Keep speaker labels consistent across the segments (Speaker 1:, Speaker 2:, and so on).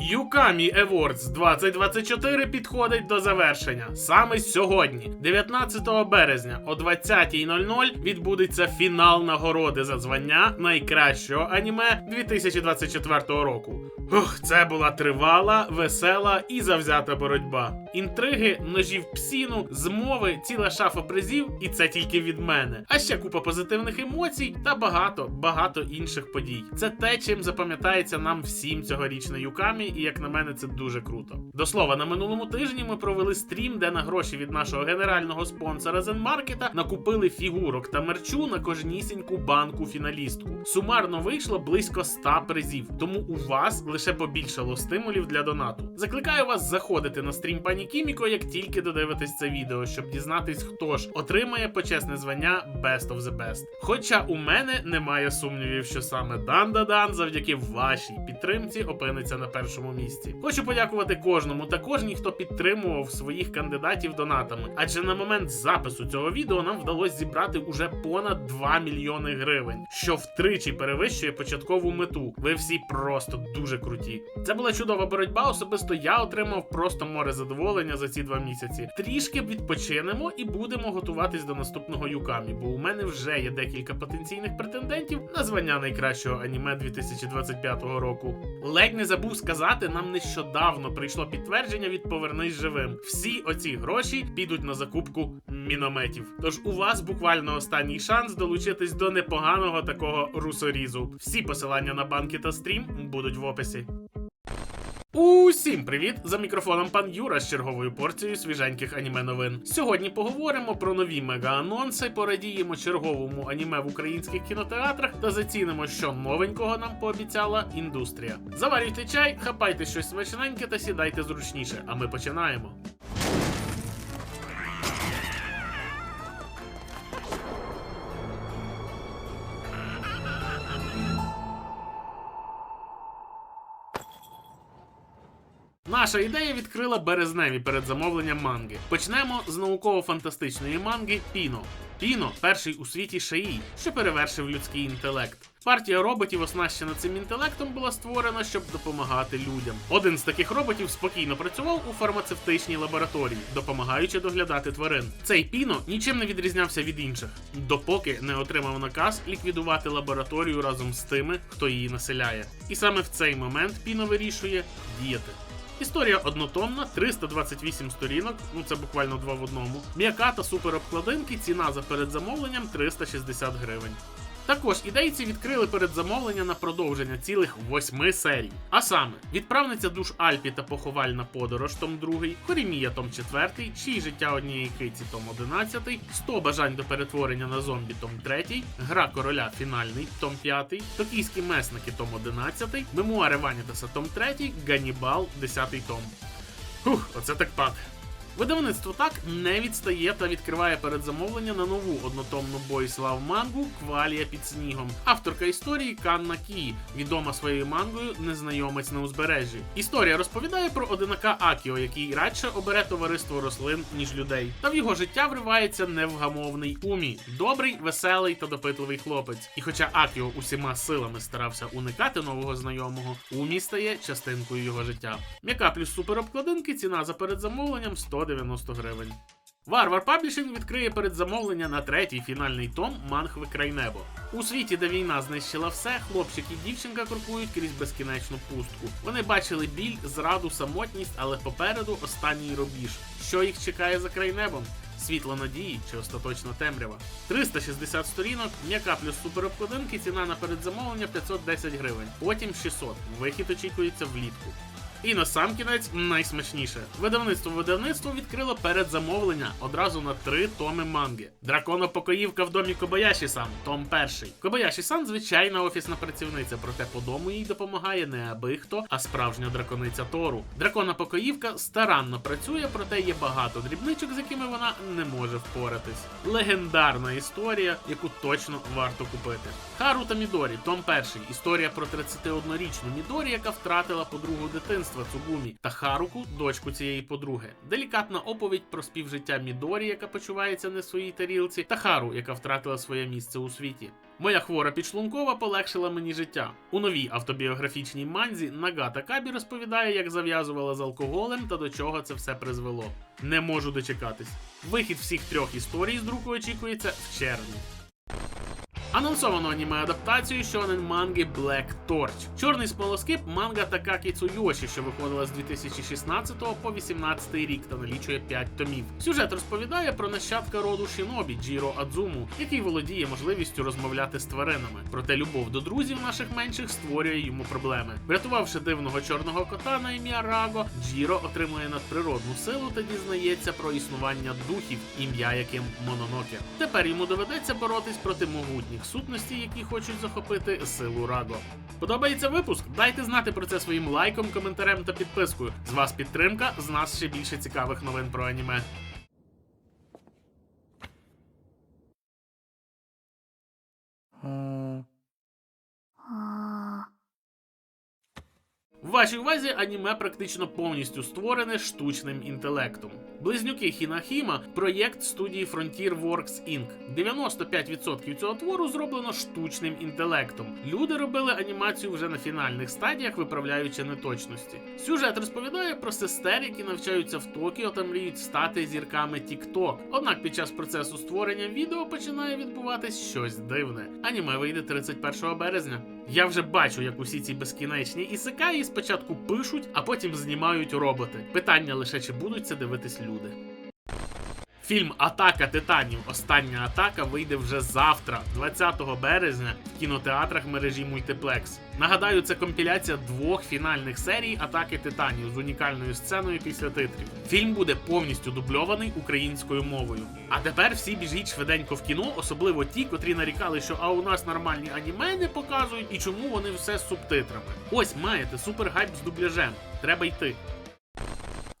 Speaker 1: Юкамі Awards 2024 підходить до завершення. Саме сьогодні, 19 березня о 20.00 відбудеться фінал нагороди за звання найкращого аніме 2024 року. Ух, це була тривала, весела і завзята боротьба. Інтриги, ножів псіну, змови, ціла шафа призів, і це тільки від мене. А ще купа позитивних емоцій та багато, багато інших подій. Це те, чим запам'ятається нам всім цьогорічне Юкамі, і як на мене, це дуже круто. До слова, на минулому тижні ми провели стрім, де на гроші від нашого генерального спонсора Зенмаркета накупили фігурок та мерчу на кожнісіньку банку фіналістку. Сумарно вийшло близько 100 призів, тому у вас лише побільшало стимулів для донату. Закликаю вас заходити на стрім пані Кіміко, як тільки додивитесь це відео, щоб дізнатись, хто ж отримає почесне звання Best of the Best. Хоча у мене немає сумнівів, що саме Дан Дан завдяки вашій підтримці опиниться на першому місці. Хочу подякувати кожному та кожній, хто підтримував своїх кандидатів донатами. Адже на момент запису цього відео нам вдалося зібрати уже понад 2 мільйони гривень, що втричі перевищує початкову мету. Ви всі просто дуже круті. Це була чудова боротьба. Особисто я отримав просто море задоволення за ці два місяці. Трішки відпочинемо і будемо готуватись до наступного юкамі, бо у мене вже є декілька потенційних претендентів на звання найкращого аніме 2025 року. Ледь не забув сказати, нам нещодавно прийшло підтвердження від Повернись живим. Всі оці гроші підуть на закупку мінометів. Тож у вас буквально останній шанс долучитись до непоганого такого русорізу. Всі посилання на банки та стрім будуть в описі. Усім привіт! За мікрофоном пан Юра з черговою порцією свіженьких аніме новин. Сьогодні поговоримо про нові мега-анонси, порадіємо черговому аніме в українських кінотеатрах та зацінимо, що новенького нам пообіцяла індустрія. Заварюйте чай, хапайте щось смачненьке та сідайте зручніше. А ми починаємо. Наша ідея відкрила березневі передзамовлення манги. Почнемо з науково-фантастичної манги Піно. Піно перший у світі шаї, що перевершив людський інтелект. Партія роботів, оснащена цим інтелектом, була створена, щоб допомагати людям. Один з таких роботів спокійно працював у фармацевтичній лабораторії, допомагаючи доглядати тварин. Цей піно нічим не відрізнявся від інших, допоки не отримав наказ ліквідувати лабораторію разом з тими, хто її населяє. І саме в цей момент піно вирішує діяти. Історія однотонна, 328 сторінок, ну це буквально два в одному. М'яка та суперобкладинки, ціна за передзамовленням 360 гривень. Також ідейці відкрили передзамовлення на продовження цілих восьми серій. А саме: відправниця душ Альпі та поховальна подорож, том 2, Хорімія, том 4, Чий життя однієї киці, том 11, 100 бажань до перетворення на зомбі, том 3, Гра короля фінальний, том 5, Токійські месники, том 11, Мемуари Ванітаса, том 3, Ганібал, 10 том. Фух, оце так пад. Видавництво так не відстає та відкриває передзамовлення на нову однотомну бойслав мангу Квалія під снігом. Авторка історії Канна Кі, відома своєю мангою Незнайомець на узбережжі. Історія розповідає про одинака Акіо, який радше обере товариство рослин ніж людей. Та в його життя вривається невгамовний умі, добрий, веселий та допитливий хлопець. І хоча Акіо усіма силами старався уникати нового знайомого, умі стає частинкою його життя. М'яка плюс суперобкладинки ціна за передзамовленням 190 гривень. Варвар Паблішинг відкриє передзамовлення на третій фінальний том Манхви Крайнебо. У світі, де війна знищила все, хлопчик і дівчинка крокують крізь безкінечну пустку. Вони бачили біль, зраду, самотність, але попереду останній рубіж. Що їх чекає за крайнебом? Світло надії чи остаточна темрява. 360 сторінок, м'яка плюс суперобкладинки, ціна на передзамовлення 510 гривень. Потім 600. Вихід очікується влітку. І на сам кінець найсмачніше. Видавництво видавництво відкрило передзамовлення одразу на три томи манги. Драконопокоївка в домі Кобаяші сан, том перший. Кобаяші сан звичайна офісна працівниця, проте по дому їй допомагає не аби хто, а справжня дракониця Тору. Дракона покоївка старанно працює, проте є багато дрібничок, з якими вона не може впоратись. Легендарна історія, яку точно варто купити. Хару та Мідорі, том перший. Історія про 31-річну Мідорі, яка втратила подругу дитинства Цугумі, та Харуку, дочку цієї подруги. Делікатна оповідь про співжиття Мідорі, яка почувається не в своїй тарілці, та Хару, яка втратила своє місце у світі. Моя хвора підшлункова полегшила мені життя. У новій автобіографічній манзі Нагата Кабі розповідає, як зав'язувала з алкоголем та до чого це все призвело. Не можу дочекатись. Вихід всіх трьох історій з друку очікується в червні. Анонсовано аніме-адаптацію шонен манги Black Torch. Чорний смолоскип манга Такакі Цуйоші, що виходила з 2016 по 18 рік та налічує 5 томів. Сюжет розповідає про нащадка роду Шінобі Джіро Адзуму, який володіє можливістю розмовляти з тваринами. Проте любов до друзів наших менших створює йому проблеми. Врятувавши дивного чорного кота на ім'я Раго, Джіро отримує надприродну силу та дізнається про існування духів, ім'я яким Мононоке. Тепер йому доведеться боротись проти могутніх сутностей, які хочуть захопити силу Раго. Подобається випуск? Дайте знати про це своїм лайком, коментарем та підпискою. З вас підтримка, з нас ще більше цікавих новин про аніме. В вашій увазі аніме практично повністю створене штучним інтелектом. Близнюки Хінахіма проєкт студії Frontier Works Inc. 95% цього твору зроблено штучним інтелектом. Люди робили анімацію вже на фінальних стадіях, виправляючи неточності. Сюжет розповідає про сестер, які навчаються в Токіо та мріють стати зірками TikTok. Однак під час процесу створення відео починає відбуватись щось дивне. Аніме вийде 31 березня. Я вже бачу, як усі ці безкінечні ісекаї спочатку пишуть, а потім знімають роботи. Питання лише чи будуть це дивитись люди. Фільм Атака Титанів. Остання атака вийде вже завтра, 20 березня, в кінотеатрах мережі Мультиплекс. Нагадаю, це компіляція двох фінальних серій Атаки Титанів з унікальною сценою після титрів. Фільм буде повністю дубльований українською мовою. А тепер всі біжіть швиденько в кіно, особливо ті, котрі нарікали, що а у нас нормальні аніме не показують і чому вони все з субтитрами. Ось маєте супер гайп з дубляжем. Треба йти.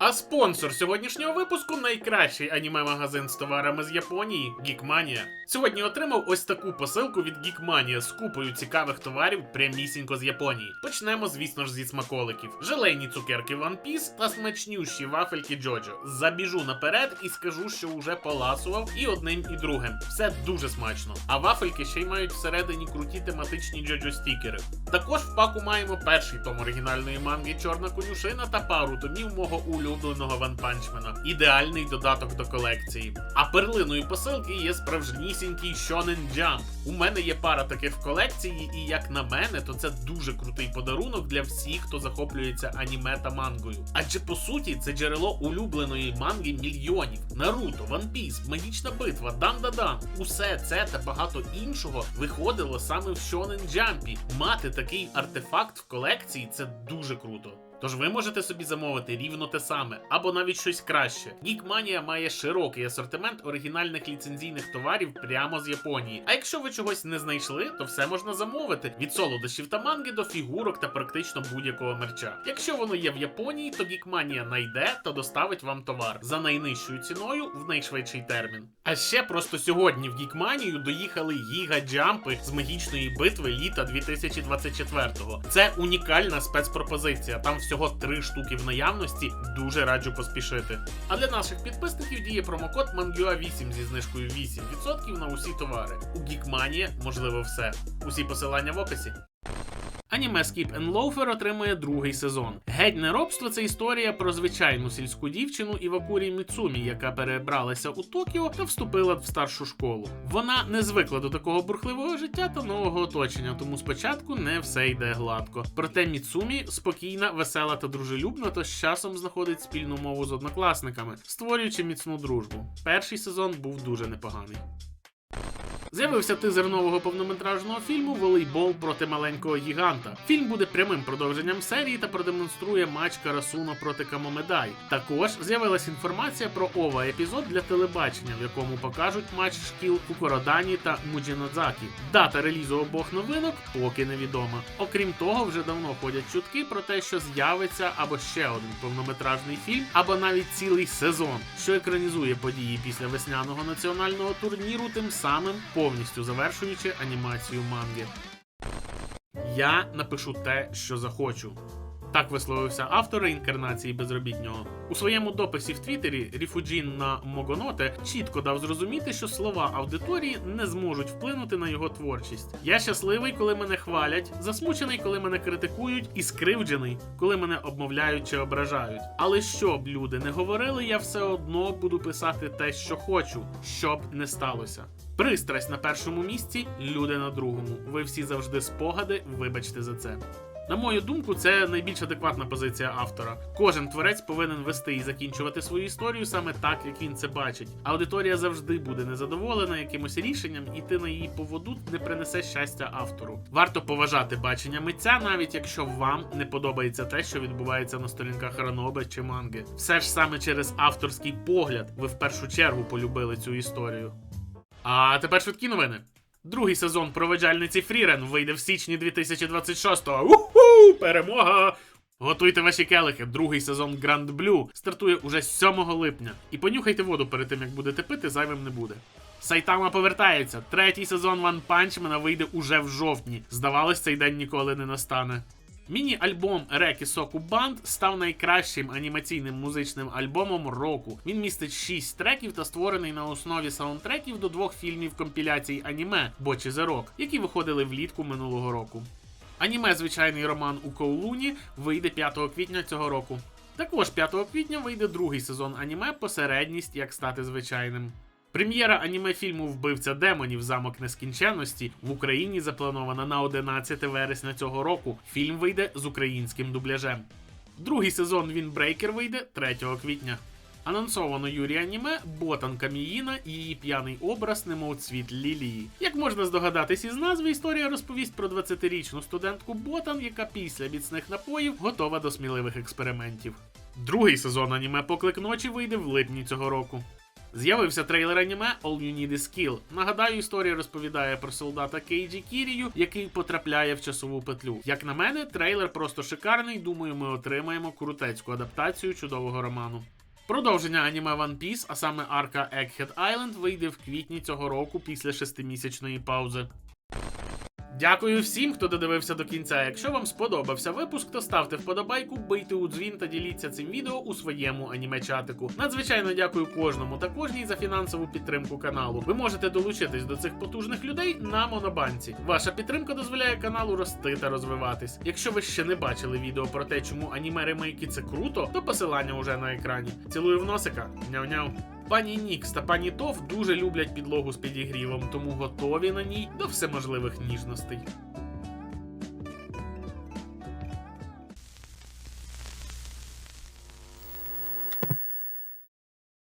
Speaker 1: А спонсор сьогоднішнього випуску найкращий аніме-магазин з товарами з Японії Geekmania. Сьогодні отримав ось таку посилку від Geekmania з купою цікавих товарів прямісінько з Японії. Почнемо, звісно ж, зі смаколиків: желейні цукерки One Piece та смачнющі вафельки Джоджо. Забіжу наперед і скажу, що уже поласував і одним, і другим. Все дуже смачно. А вафельки ще й мають всередині круті тематичні Джоджо стікери. Також в паку маємо перший том оригінальної манги Чорна конюшина та пару томів мого улюбленого ванпанчмена. Ідеальний додаток до колекції. А перлиною посилки є справжнісінький Shonen Jump. У мене є пара таких в колекції, і як на мене, то це дуже крутий подарунок для всіх, хто захоплюється аніме та мангою. Адже по суті це джерело улюбленої манги мільйонів. Наруто, One Piece, Магічна битва, Дан-да-дан. Усе це та багато іншого виходило саме в Shonen Jump. Мати такий артефакт в колекції це дуже круто. Тож ви можете собі замовити рівно те саме, або навіть щось краще. Geekmania має широкий асортимент оригінальних ліцензійних товарів прямо з Японії. А якщо ви чогось не знайшли, то все можна замовити від солодощів та манги до фігурок та практично будь-якого мерча. Якщо воно є в Японії, то Geekmania найде та доставить вам товар за найнижчою ціною в найшвидший термін. А ще просто сьогодні в Geekmania доїхали гіга-джампи з магічної битви літа 2024-го. Це унікальна спецпропозиція. Там всього три штуки в наявності. Дуже раджу поспішити. А для наших підписників діє промокод MANGUA8 зі знижкою 8% на усі товари. У Geekmania можливо все. Усі посилання в описі. Аніме Skip and Loafer отримує другий сезон. Геть неробство це історія про звичайну сільську дівчину Івакурі Міцумі, яка перебралася у Токіо та вступила в старшу школу. Вона не звикла до такого бурхливого життя та нового оточення, тому спочатку не все йде гладко. Проте Міцумі спокійна, весела та дружелюбна, то з часом знаходить спільну мову з однокласниками, створюючи міцну дружбу. Перший сезон був дуже непоганий. З'явився тизер нового повнометражного фільму Волейбол проти маленького гіганта. Фільм буде прямим продовженням серії та продемонструє матч Карасуно проти Камомедай. Також з'явилася інформація про ова епізод для телебачення, в якому покажуть матч шкіл Кукородані та Муджінодзакі. Дата релізу обох новинок поки невідома. Окрім того, вже давно ходять чутки про те, що з'явиться або ще один повнометражний фільм, або навіть цілий сезон, що екранізує події після весняного національного турніру, тим самим повністю завершуючи анімацію манги. Я напишу те, що захочу. Так висловився автор реінкарнації безробітнього. У своєму дописі в Твіттері Ріфуджін на Могоноте чітко дав зрозуміти, що слова аудиторії не зможуть вплинути на його творчість. Я щасливий, коли мене хвалять, засмучений, коли мене критикують, і скривджений, коли мене обмовляють чи ображають. Але що б люди не говорили, я все одно буду писати те, що хочу, щоб не сталося. Пристрасть на першому місці, люди на другому. Ви всі завжди спогади, вибачте за це. На мою думку, це найбільш адекватна позиція автора. Кожен творець повинен вести і закінчувати свою історію саме так, як він це бачить. Аудиторія завжди буде незадоволена якимось рішенням, і ти на її поводу не принесе щастя автору. Варто поважати бачення митця, навіть якщо вам не подобається те, що відбувається на сторінках Ранобе чи манги. Все ж саме через авторський погляд ви в першу чергу полюбили цю історію. А тепер швидкі новини. Другий сезон проведжальниці Фрірен вийде в січні 2026-го. Перемога! Готуйте ваші келихи. Другий сезон Grand Blue стартує уже 7 липня. І понюхайте воду перед тим, як будете пити, зайвим не буде. Сайтама повертається. Третій сезон One Punch Man вийде уже в жовтні. Здавалось, цей день ніколи не настане. Міні-альбом Рекі Соку Банд став найкращим анімаційним музичним альбомом року. Він містить 6 треків та створений на основі саундтреків до двох фільмів компіляцій аніме Бочі Зерок, які виходили влітку минулого року. Аніме Звичайний роман у Коулуні вийде 5 квітня цього року. Також 5 квітня вийде другий сезон аніме Посередність як стати звичайним. Прем'єра аніме фільму Вбивця демонів Замок нескінченності в Україні запланована на 11 вересня цього року. Фільм вийде з українським дубляжем. Другий сезон Вінбрейкер вийде 3 квітня. Анонсовано Юрі аніме Ботан Каміїна і її п'яний образ, немов цвіт лілії. Як можна здогадатись із назви, історія розповість про 20-річну студентку Ботан, яка після міцних напоїв готова до сміливих експериментів. Другий сезон аніме Поклик ночі вийде в липні цього року. З'явився трейлер аніме All You Need Is Kill. Нагадаю, історія розповідає про солдата Кейджі Кірію, який потрапляє в часову петлю. Як на мене, трейлер просто шикарний. Думаю, ми отримаємо крутецьку адаптацію чудового роману. Продовження аніме One Piece, а саме арка Egghead Island, вийде в квітні цього року після шестимісячної паузи. Дякую всім, хто додивився до кінця. Якщо вам сподобався випуск, то ставте вподобайку, бийте у дзвін та діліться цим відео у своєму аніме-чатику. Надзвичайно дякую кожному та кожній за фінансову підтримку каналу. Ви можете долучитись до цих потужних людей на монобанці. Ваша підтримка дозволяє каналу рости та розвиватись. Якщо ви ще не бачили відео про те, чому аніме ремейки це круто, то посилання уже на екрані. Цілую в носика. Няу-няу. Пані Нікс та пані Тов дуже люблять підлогу з підігрівом, тому готові на ній до всеможливих ніжностей.